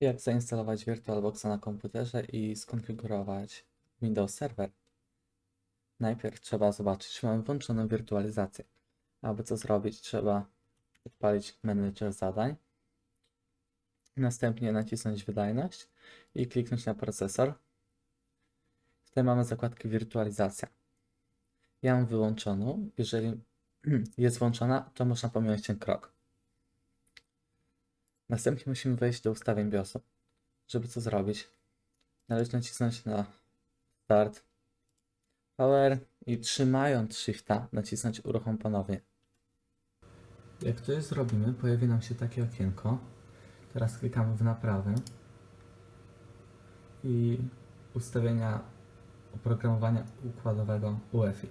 Jak zainstalować VirtualBoxa na komputerze i skonfigurować Windows Server? Najpierw trzeba zobaczyć, czy mamy włączoną wirtualizację. Aby co zrobić, trzeba odpalić menedżer zadań. Następnie nacisnąć wydajność i kliknąć na procesor. Tutaj mamy zakładkę wirtualizacja. Ja mam wyłączoną. Jeżeli jest włączona, to można pominąć ten krok. Następnie musimy wejść do ustawień BIOSu. Żeby co zrobić, należy nacisnąć na Start, Power i trzymając Shifta nacisnąć Uruchom ponownie. Jak to już zrobimy, pojawi nam się takie okienko. Teraz klikamy w naprawę i ustawienia oprogramowania układowego UEFI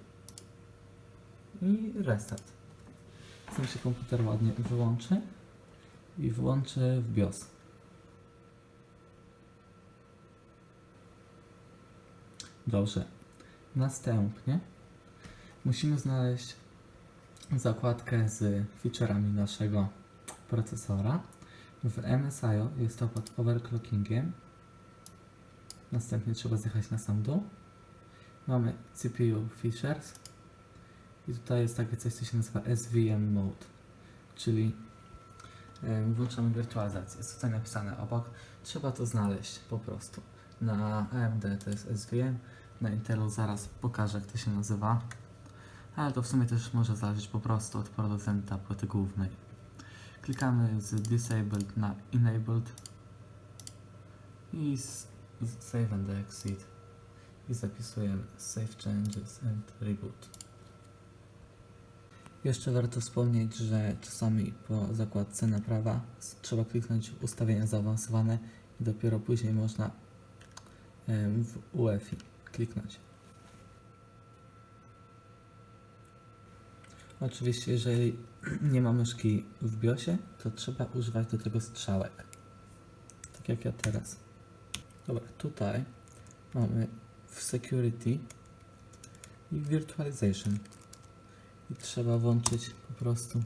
i restart. Zatem się komputer ładnie wyłączy i włączy w BIOS. Dobrze. Następnie musimy znaleźć zakładkę z featureami naszego procesora. W MSIO jest to pod overclockingiem. Następnie trzeba zjechać na sam dół. Mamy CPU features i tutaj jest takie coś, co się nazywa SVM mode, czyli włączamy wirtualizację. Jest tutaj napisane obok. Trzeba to znaleźć po prostu. Na AMD to jest SVM, na Intelu zaraz pokażę, jak to się nazywa. Ale to w sumie też może zależeć po prostu od producenta płyty głównej. Klikamy z Disabled na Enabled i z Save and Exit i zapisujemy Save Changes and Reboot. Jeszcze warto wspomnieć, że czasami po zakładce naprawa trzeba kliknąć ustawienia zaawansowane i dopiero później można w UEFI kliknąć. Oczywiście, jeżeli nie ma myszki w BIOSie, to trzeba używać do tego strzałek. Tak jak ja teraz. Dobra, tutaj mamy w Security i Virtualization. I trzeba włączyć po prostu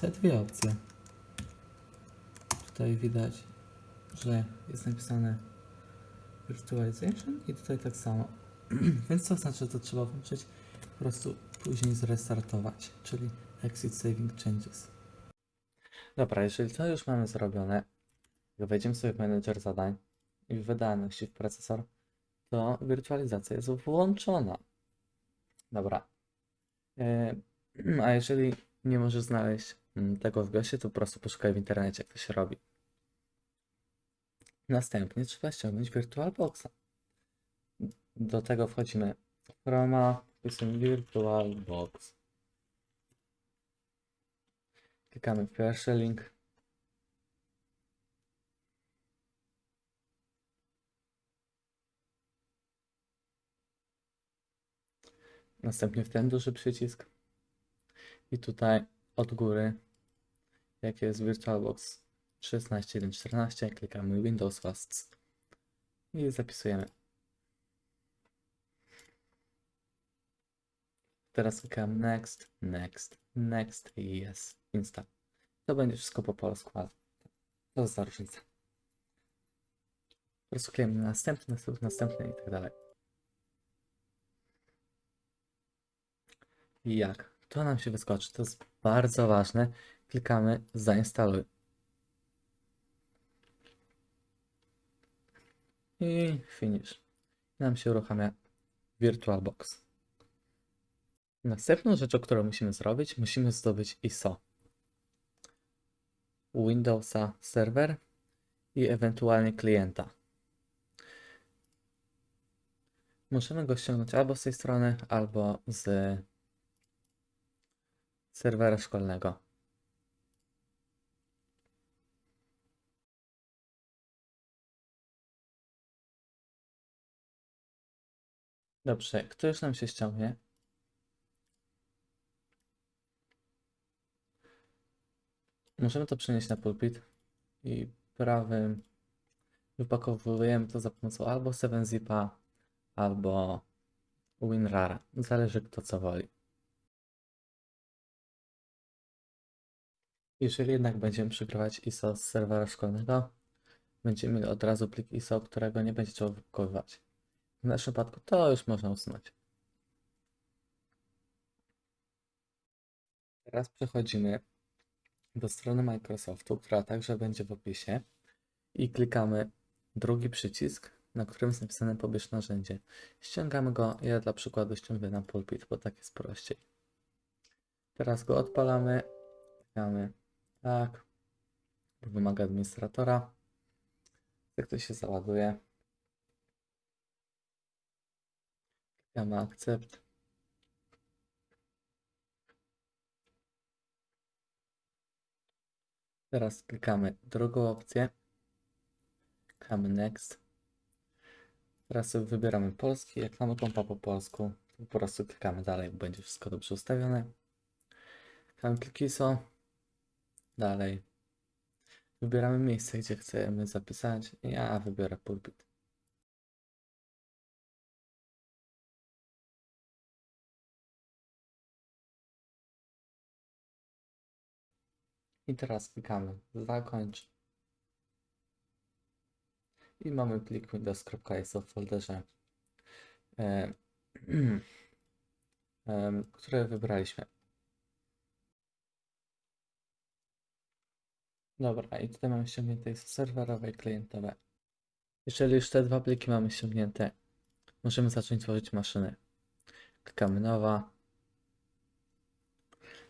te dwie opcje. Tutaj widać, że jest napisane Virtualization i tutaj tak samo. Więc to znaczy, że to trzeba włączyć po prostu później zrestartować, czyli Exit Saving Changes. Dobra, jeżeli to już mamy zrobione, jak wejdziemy sobie w menedżer zadań i w wydajności w procesor, to wirtualizacja jest włączona. Dobra. E, A jeżeli nie możesz znaleźć mm, tego w BIOSie, to po prostu poszukaj w internecie, jak to się robi. Następnie trzeba ściągnąć VirtualBoxa. Do tego wchodzimy w Chroma, wpisujemy VirtualBox. Klikamy w pierwszy link. Następnie w ten duży przycisk. I tutaj od góry, jak jest VirtualBox 16.1.14, klikamy Windows Hosts i zapisujemy. Teraz klikam Next, Next, Next i Yes, Install. To będzie wszystko po polsku, ale to jest ta różnica. Po prostu klikamy na następny, następny, następny i tak dalej. I jak? To nam się wyskoczy. To jest bardzo ważne. Klikamy zainstaluj. I finish. Nam się uruchamia VirtualBox. Następną rzeczą, którą musimy zrobić, musimy zdobyć ISO. Windowsa serwer i ewentualnie klienta. Możemy go ściągnąć albo z tej strony, albo z serwera szkolnego. Dobrze, kto już nam się ściągnie? Możemy to przenieść na pulpit i prawym wypakowujemy to za pomocą albo 7zipa, albo WinRAR. Zależy kto co woli. Jeżeli jednak będziemy przykrywać ISO z serwera szkolnego, będziemy mieli od razu plik ISO, którego nie będzie trzeba wypakowywać. W naszym przypadku to już można usunąć. Teraz przechodzimy do strony Microsoftu, która także będzie w opisie i klikamy drugi przycisk, na którym jest napisane pobierz narzędzie. Ściągamy go, ja dla przykładu ściągnę na pulpit, bo tak jest prościej. Teraz go odpalamy, klikamy tak, wymaga administratora, jak to się załaduje. Klikamy akcept. Teraz klikamy drugą opcję. Klikamy next. Teraz wybieramy polski. Jak mamy kompa po polsku, po prostu klikamy dalej, będzie wszystko dobrze ustawione. Klikamy plik ISO. Dalej. Wybieramy miejsce, gdzie chcemy zapisać. Ja wybiorę pulpit. I teraz klikamy zakończ. I mamy plik windows.iso w folderze, e, e, który wybraliśmy. Dobra, i tutaj mamy ściągnięte serwerowe i klientowe. Jeżeli już te dwa pliki mamy ściągnięte, możemy zacząć tworzyć maszyny. Klikamy nowa.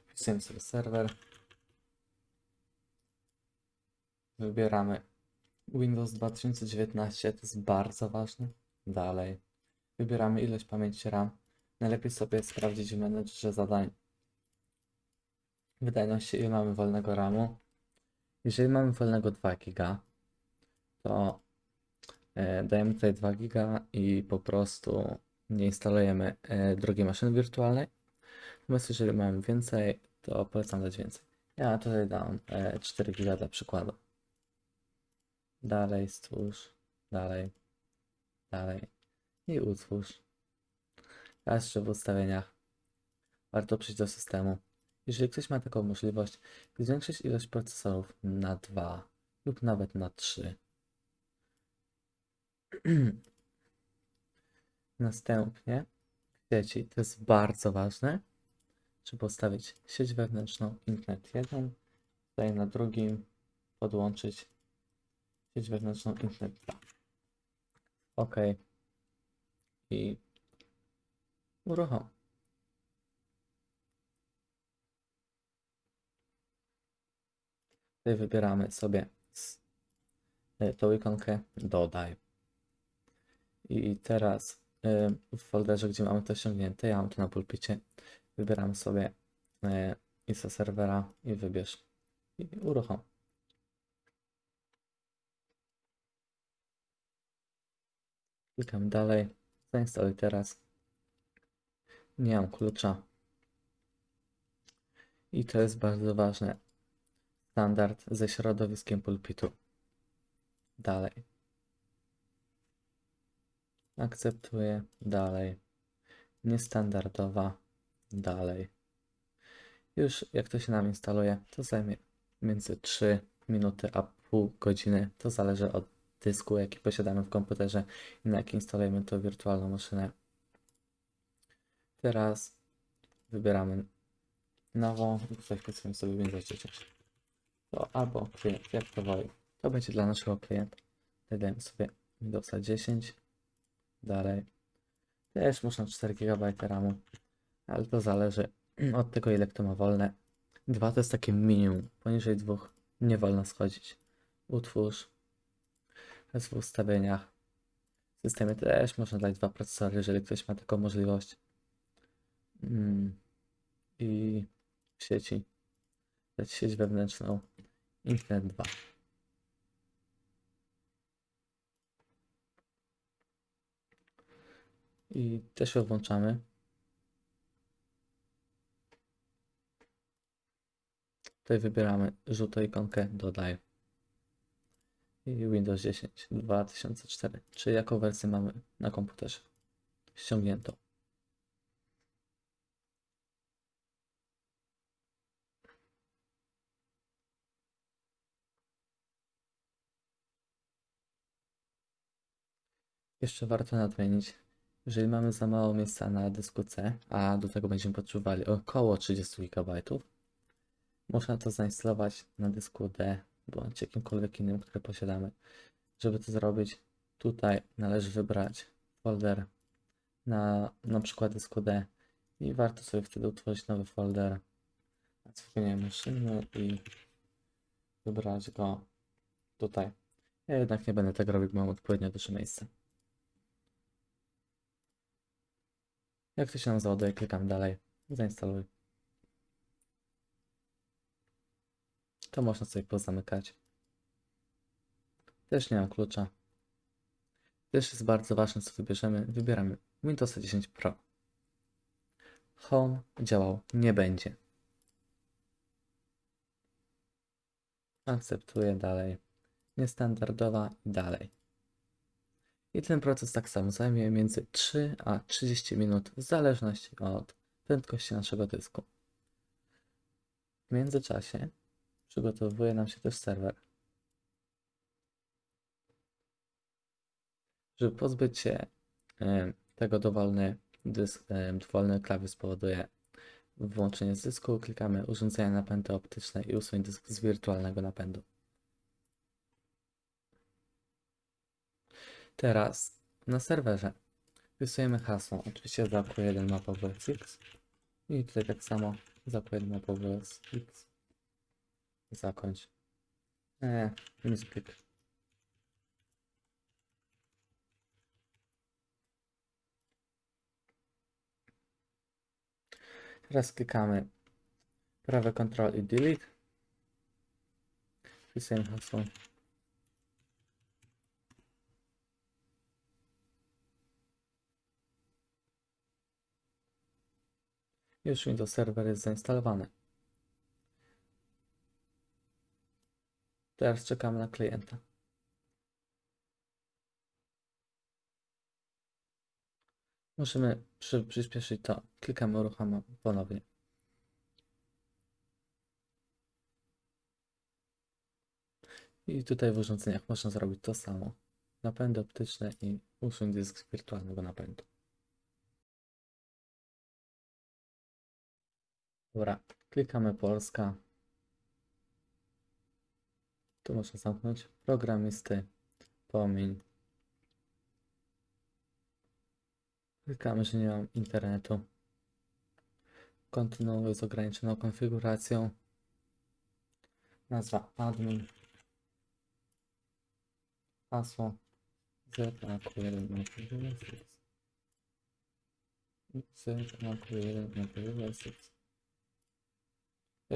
Wpisujemy sobie serwer. Wybieramy Windows 2019, to jest bardzo ważne. Dalej. Wybieramy ilość pamięci RAM. Najlepiej sobie sprawdzić w menedżerze zadań wydajności, ile mamy wolnego RAMu. Jeżeli mamy wolnego 2 GB, to e, dajemy tutaj 2 GB i po prostu nie instalujemy e, drugiej maszyny wirtualnej. Natomiast jeżeli mamy więcej, to polecam dać więcej. Ja tutaj dam e, 4 GB dla przykładu. Dalej stwórz, dalej, dalej i utwórz. Teraz jeszcze w ustawieniach warto przyjść do systemu. Jeżeli ktoś ma taką możliwość, zwiększyć ilość procesorów na 2 lub nawet na 3. Następnie w sieci, to jest bardzo ważne, żeby postawić sieć wewnętrzną Internet 1, tutaj na drugim podłączyć sieć wewnętrzną Internet 2. OK. I uruchom. Tutaj wybieramy sobie e, tą ikonkę dodaj. I teraz e, w folderze, gdzie mamy to ściągnięte, ja mam to na pulpicie, wybieramy sobie e, ISO serwera i wybierz i uruchom. Klikam dalej, zainstaluj teraz. Nie mam klucza. I to jest bardzo ważne standard ze środowiskiem pulpitu. Dalej. Akceptuję. Dalej. Niestandardowa. Dalej. Już jak to się nam instaluje, to zajmie między 3 minuty a pół godziny. To zależy od dysku, jaki posiadamy w komputerze i na jaki instalujemy tą wirtualną maszynę. Teraz wybieramy nową i tutaj wpisujemy sobie Windows 10 to albo klient, jak to woli. To będzie dla naszego klienta. Tutaj dajemy sobie Windowsa 10. Dalej. Też można 4 GB RAMu, ale to zależy od tego, ile kto ma wolne. 2 to jest takie minimum. Poniżej 2 nie wolno schodzić. Utwórz. Jest w ustawieniach. W systemie też można dać dwa procesory, jeżeli ktoś ma taką możliwość. Mm. I sieci dać sieć wewnętrzną Internet 2. I też ją włączamy. Tutaj wybieramy żółtą ikonkę dodaj. I Windows 10 2004. Czyli jaką wersję mamy na komputerze ściągniętą. Jeszcze warto nadmienić, jeżeli mamy za mało miejsca na dysku C, a do tego będziemy potrzebowali około 30 GB, można to zainstalować na dysku D bądź jakimkolwiek innym, który posiadamy. Żeby to zrobić, tutaj należy wybrać folder na na przykład dysku D i warto sobie wtedy utworzyć nowy folder nazwijmy maszyny i wybrać go tutaj. Ja jednak nie będę tego robił, mam odpowiednio duże miejsce. Jak to się nam załaduje, klikam dalej, zainstaluj. To można sobie pozamykać. Też nie mam klucza. Też jest bardzo ważne, co wybierzemy. Wybieramy Windows 10 Pro. Home działał nie będzie. Akceptuję dalej. Niestandardowa i dalej. I ten proces tak samo zajmie między 3 a 30 minut w zależności od prędkości naszego dysku. W międzyczasie przygotowuje nam się też serwer. Żeby pozbyć się em, tego dowolny dysk, em, dowolny klawisz spowoduje włączenie z dysku, klikamy urządzenia napędu optyczne i usuń dysk z wirtualnego napędu. Teraz na serwerze wpisujemy hasło, oczywiście zakładam 1 mapa WSX i tutaj tak samo zakładam 1 mapa WSX. Zakończ. Eee, misklik. Teraz klikamy prawe Ctrl i Delete. Wpisujemy hasło. Już Windows Server jest zainstalowany. Teraz czekamy na klienta. Możemy przy, przyspieszyć to. Klikamy uruchamiam ponownie. I tutaj w urządzeniach można zrobić to samo. Napędy optyczne i usuń dysk wirtualnego napędu. Dobra, klikamy Polska. Tu można zamknąć. Programisty. Pomiń. Klikamy, że nie mam internetu. Kontynuuję z ograniczoną konfiguracją. Nazwa admin. Hasło. ZAQ1 ZAQ1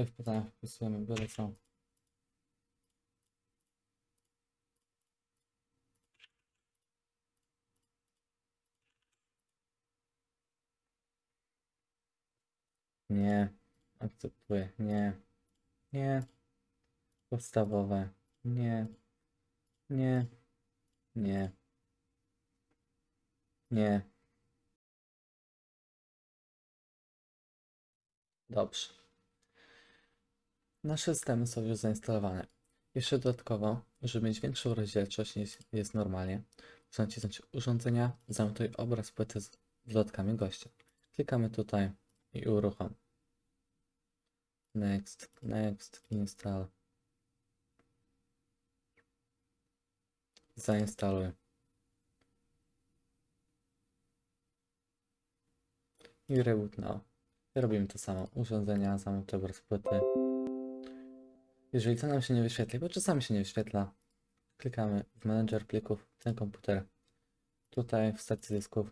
w pytaniach wpisujemy byle co. Nie. Akceptuję. Nie. Nie. Podstawowe. Nie. Nie. Nie. Nie. Dobrze. Nasze systemy są już zainstalowane. Jeszcze dodatkowo, żeby mieć większą rozdzielczość niż jest normalnie, chcę nacisnąć urządzenia, zamontuj obraz płyty z dodatkami gościa. Klikamy tutaj i uruchom. Next, next, install. Zainstaluj. I reboot now. Robimy to samo. Urządzenia, zamontuj obraz płyty. Jeżeli to nam się nie wyświetli, bo czasami się nie wyświetla, klikamy w menedżer plików, ten komputer, tutaj w stacji dysków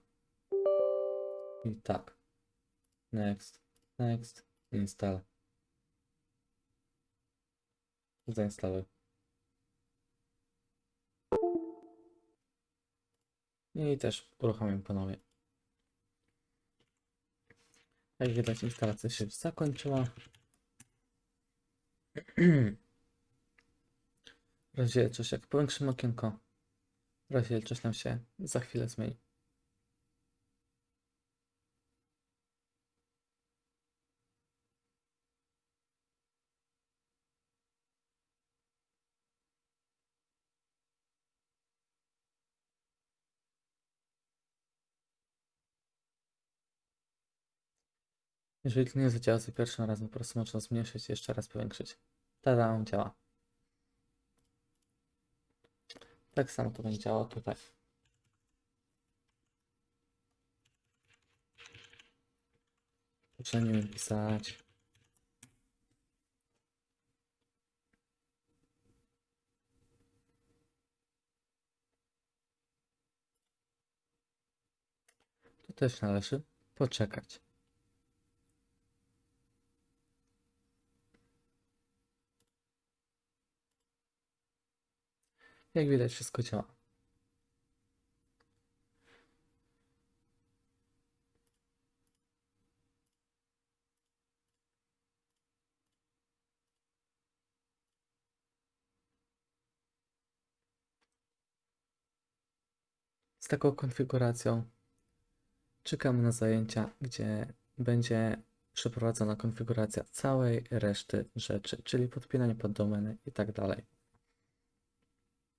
i tak. Next, next, install. Zainstaluj. I też uruchamiam ponownie. Jak widać instalacja się zakończyła. Rozdzielczość, jak powiększymy okienko, rozdzielczość nam się za chwilę zmieni. Jeżeli to nie zadziała za pierwszym razem, po prostu można zmniejszyć i jeszcze raz powiększyć. Tada, działa. Tak samo to będzie działało tutaj. Zaczniemy pisać. Tu też należy poczekać. Jak widać, wszystko działa. Z taką konfiguracją czekamy na zajęcia, gdzie będzie przeprowadzona konfiguracja całej reszty rzeczy, czyli podpinanie pod domeny i tak dalej.